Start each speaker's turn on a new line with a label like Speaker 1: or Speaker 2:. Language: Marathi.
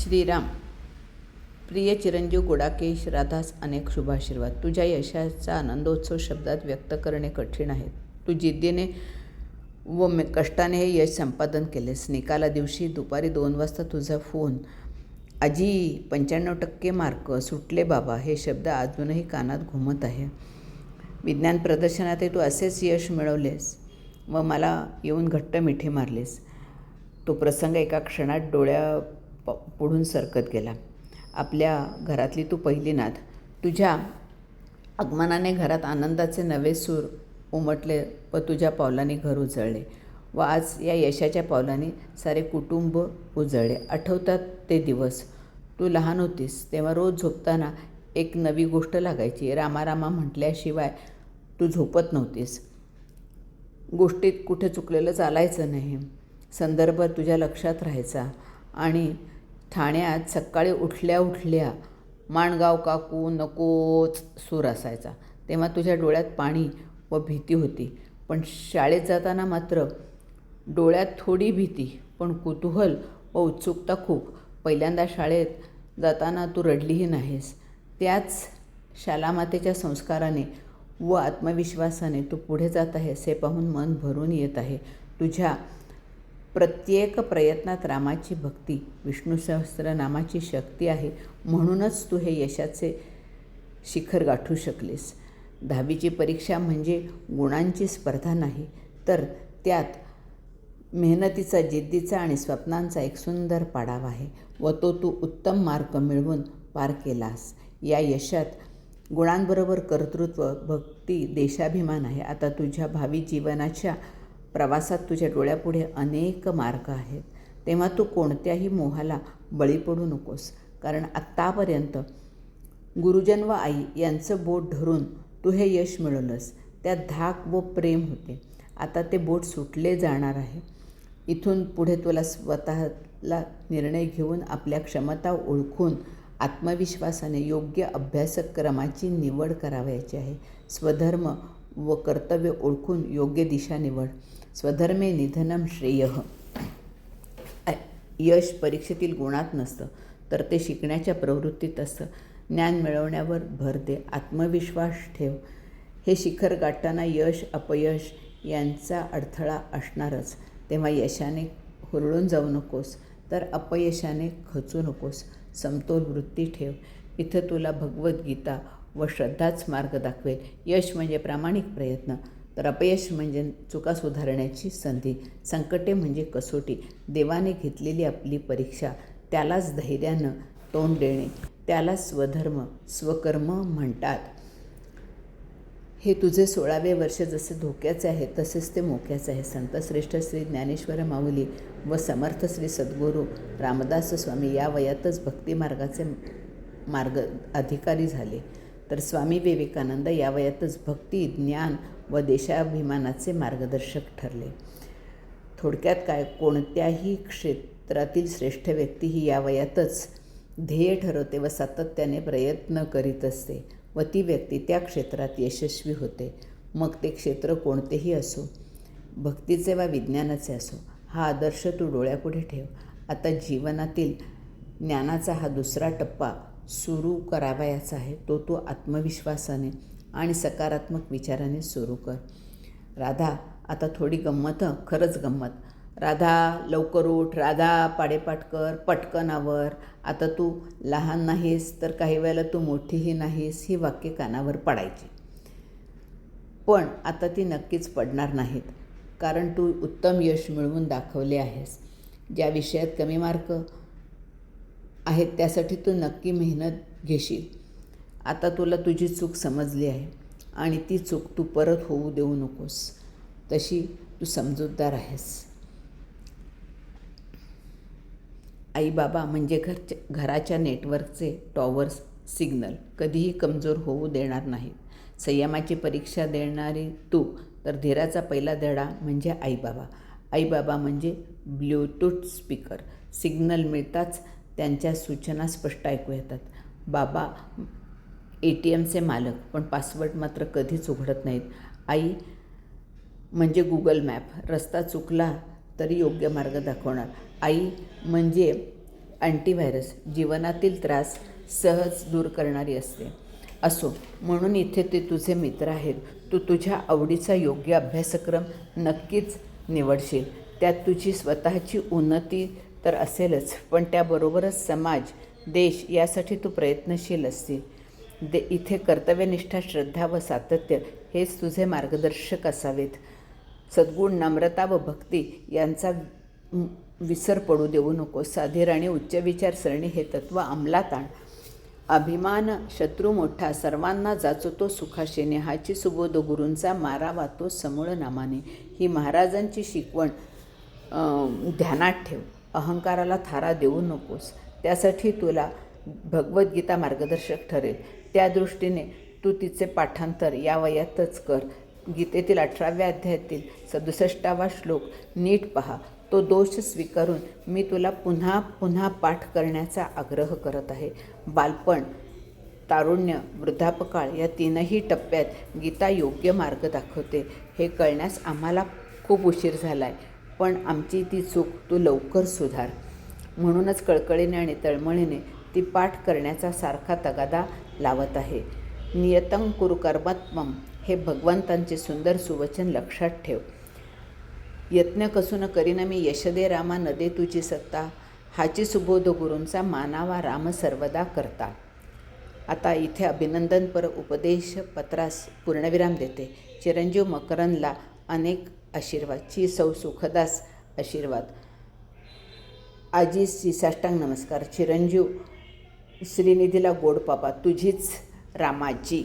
Speaker 1: श्रीराम. प्रिय चिरंजीव गुडाकेश राधास अनेक शुभाशीर्वाद. तुझ्या यशाचा आनंदोत्सव शब्दात व्यक्त करणे कठीण आहे. तू जिद्दीने व कष्टाने हे यश संपादन केलेस. निकाला दिवशी दुपारी दोन वाजता तुझा फोन. आजी पंच्याण्णव टक्के मार्क. सुटले बाबा. हे शब्द अजूनही कानात घुमत आहे. विज्ञान प्रदर्शनातही तू असेच यश मिळवलेस व मला येऊन घट्ट मिठी मारलीस. तो प्रसंग एका क्षणात डोळ्या प पुढून सरकत गेला. आपल्या घरातली तू पहिली नाथ तुझ्या आगमनाने घरात आनंदाचे नवे सूर उमटले व तुझ्या पावलाने घर उजळले व आज या यशाच्या पावलाने सारे कुटुंब उजळले. आठवतात ते दिवस. तू लहान होतीस तेव्हा रोज झोपताना एक नवी गोष्ट लागायची. रामारामा म्हटल्याशिवाय तू झोपत नव्हतीस. गोष्टीत कुठे चुकलेलं चालायचं नाही. संदर्भ तुझ्या लक्षात राहायचा. आणि ठाण्यात सकाळी उठल्या उठल्या माणगाव काकू नकोच सूर असायचा. तेव्हा तुझ्या डोळ्यात पाणी व भीती होती. पण शाळेत जाताना मात्र डोळ्यात थोडी भीती पण कुतूहल व उत्सुकता खूप. पहिल्यांदा शाळेत जाताना तू रडलीही नाहीस. त्याच शालामातेच्या संस्काराने व आत्मविश्वासाने तू पुढे जात आहेस हे पाहून मन भरून येत आहे. तुझ्या प्रत्येक प्रयत्नात रामाची भक्ती विष्णू सहस्त्रनामाची शक्ती आहे म्हणूनच तू हे यशाचे शिखर गाठू शकलीस. दहावीची परीक्षा म्हणजे गुणांची स्पर्धा नाही तर त्यात मेहनतीचा जिद्दीचा आणि स्वप्नांचा एक सुंदर पाडाव आहे व तो तू उत्तम मार्क मिळवून पार केलास. या यशात गुणांबरोबर कर्तृत्व भक्ती देशाभिमान आहे. आता तुझ्या भावी जीवनाच्या प्रवासात तुझ्या डोळ्यापुढे अनेक मार्ग आहेत. तेव्हा तू कोणत्याही मोहाला बळी पडू नकोस. कारण आत्तापर्यंत गुरुजन व आई यांचं बोट धरून तू हे यश मिळवलंस. त्यात धाक व प्रेम होते. आता ते बोट सुटले जाणार आहे. इथून पुढे तुला स्वतःला निर्णय घेऊन आपल्या क्षमता ओळखून आत्मविश्वासाने योग्य अभ्यासक्रमाची निवड करावयाची आहे. स्वधर्म व कर्तव्य ओळखून योग्य दिशा निवड. स्वधर्मे निधनम श्रेय. यश परीक्षेतील गुणात नसतं तर ते शिकण्याच्या प्रवृत्तीत असतं. ज्ञान मिळवण्यावर भर दे आत्मविश्वास ठेव. हे शिखर गाठताना यश अपयश यांचा अडथळा असणारच. तेव्हा यशाने हुरळून जाऊ नकोस तर अपयशाने खचू नकोस. समतोल वृत्ती ठेव. इथं तुला भगवद्गीता व श्रद्धाच मार्ग दाखवेल. यश म्हणजे प्रामाणिक प्रयत्न. तर अपयश म्हणजे चुका सुधारण्याची संधी. संकटे म्हणजे कसोटी. देवाने घेतलेली आपली परीक्षा त्यालाच धैर्यानं तोंड देणे त्याला स्वधर्म स्वकर्म म्हणतात. हे तुझे सोळावे वर्ष जसे धोक्याचे आहे तसेच ते मोक्याचे आहे. संतश्रेष्ठ श्री ज्ञानेश्वर माऊली व समर्थ श्री सद्गुरू रामदास स्वामी या वयातच भक्तिमार्गाचे मार्ग अधिकारी झाले. तर स्वामी विवेकानंद या वयातच भक्ती ज्ञान व देशाभिमानाचे मार्गदर्शक ठरले. थोडक्यात काय कोणत्याही क्षेत्रातील श्रेष्ठ व्यक्ती ही या वयातच ध्येय ठरवते व सातत्याने प्रयत्न करीत असते व ती व्यक्ती त्या क्षेत्रात यशस्वी होते. मग ते क्षेत्र कोणतेही असो भक्तीचे वा विज्ञानाचे असो हा आदर्श तू डोळ्यापुढे ठेव. आता जीवनातील ज्ञानाचा हा दुसरा टप्पा सुरू करावयाचा आहे. तो तू आत्मविश्वासाने आणि सकारात्मक विचाराने सुरू कर. राधा आता थोडी गंमत खरंच गंमत. राधा लवकर उठ. राधा पाडेपाठ कर. पटकनावर आता तू लहान नाहीस तर काही वेळेला तू मोठीही नाहीस ही वाक्य कानावर पडायची. पण आता ती नक्कीच पडणार नाहीत कारण तू उत्तम यश मिळवून दाखवले आहेस. ज्या विषयात कमी मार्क आहेत त्यासाठी तू नक्की मेहनत घेशील. आता तुला तुझी चूक समजली आहे आणि ती चूक तू परत होऊ देऊ नकोस. तशी तू समजूतदार आहेस. आई बाबा म्हणजे घरच्या घराच्या नेटवर्कचे टॉवर्स सिग्नल. कधीही कमजोर होऊ देणार नाहीत. संयमाची परीक्षा देणारी तू तर धीराचा पहिला धडा म्हणजे आईबाबा. आईबाबा म्हणजे ब्ल्यूटूथ स्पीकर. सिग्नल मिळताच त्यांच्या सूचना स्पष्ट ऐकू येतात. बाबा ए टी एमचे मालक पण पासवर्ड मात्र कधीच उघडत नाहीत. आई म्हणजे गुगल मॅप. रस्ता चुकला तरी योग्य मार्ग दाखवणार. आई म्हणजे अँटीव्हायरस. जीवनातील त्रास सहज दूर करणारी असते. असो म्हणून इथे ते तुझे मित्र आहेत. तू तुझ्या आवडीचा योग्य अभ्यासक्रम नक्कीच निवडशील. त्यात तुझी स्वतःची उन्नती तर असेलच. पण त्याबरोबरच समाज देश यासाठी तू प्रयत्नशील असतील दे इथे कर्तव्यनिष्ठा श्रद्धा व सातत्य हेच तुझे मार्गदर्शक असावेत. सद्गुण नम्रता व भक्ती यांचा विसर पडू देऊ नको साधीर आणि उच्च विचारसरणी हे तत्त्व अंमलात आण. अभिमान शत्रू मोठा सर्वांना जाचो तो सुखाशेने. हाची सुबोध गुरूंचा मारावा तो समूळ नामाने. ही महाराजांची शिकवण ध्यानात ठेव. अहंकाराला थारा देऊ नकोस. त्यासाठी तुला भगवद्गीता मार्गदर्शक ठरेल. त्या दृष्टीने तू तिचे पाठांतर या वयातच कर. गीतेतील अठराव्या अध्यायातील सदुसष्टावा श्लोक नीट पहा. तो दोष स्वीकारून मी तुला पुन्हा पुन्हा पाठ करण्याचा आग्रह करत आहे. बालपण तारुण्य वृद्धापकाळ या तीनही टप्प्यात गीता योग्य मार्ग दाखवते. हे कळण्यास आम्हाला खूप उशीर झाला आहे पण आमची ती चूक तू लवकर सुधार. म्हणूनच कळकळीने आणि तळमळीने ती पाठ करण्याचा सारखा तगादा लावत आहे. नियतं कुरु कर्मात्मम हे भगवंतांचे सुंदर सुवचन लक्षात ठेव. यत्न कसून करीन मी यशदे रामा नदे तुझी सत्ता हाची सुबोध गुरूंचा मानावा राम सर्वदा करता. आता इथे अभिनंदनपर उपदेश पत्रास पूर्णविराम देते. चिरंजीव मकरनला अनेक आशीर्वाद. ची सौ सुखदास आशीर्वाद. आजी श्री साष्टांग नमस्कार. चिरंजीव श्रीनिधीला गोड पापा. तुझीच रामाजी.